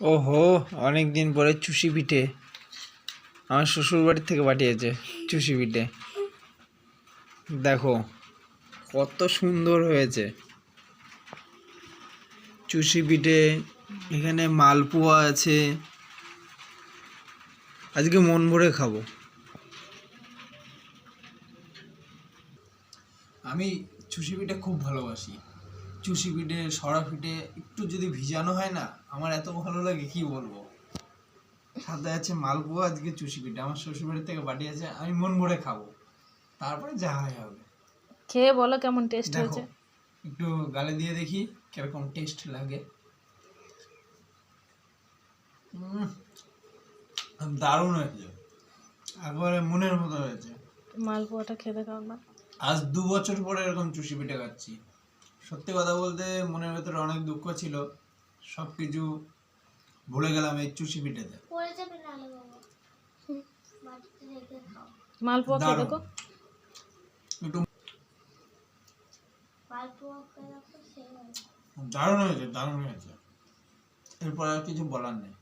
ওহো অনেক দিন পরে চুষি পিঠে। আমার শ্বশুর বাড়ির থেকে পাঠিয়েছে চুষি পিঠে। দেখো, কত সুন্দর হয়েছে। চুষি পিঠে, এখানে মালপোয়া আছে। আজকে মন ভরে খাব। আমি চুষি পিঠে খুব ভালোবাসি। চুষি পিঠে সরা পিঠে একটু যদি ভিজানো হয় না আমার এত ভালো লাগে কি বলব? সাথে আছে মালপোয়া আজকে চুষি পিঠে। আমার শ্বশুরবাড়ির থেকে পাঠিয়েছে আমি মন ভরে খাব। তারপরে যা হয় হবে। খেয়ে বলো কেমন টেস্ট হয়েছে। একটু গালে দিয়ে দেখি কীরকম টেস্ট লাগে। দারুণ হয়েছে। একবারে মনের মতো হয়েছে। মালপোয়াটা খেতে খাও না। আজ দু বছর পরে এরকম চুষি পিঠে খাচ্ছি। সত্যি কথা বলতে মনের ভেতরে অনেক দুঃখ ছিল। সব কিছু ভুলে গেলাম এই চুষি পিঠেতে। মালপোয়া খেয়ে দেখো। একটু। দারুণ হয়েছে দারুণ হয়েছে। এরপর আর কিছু বলার নেই।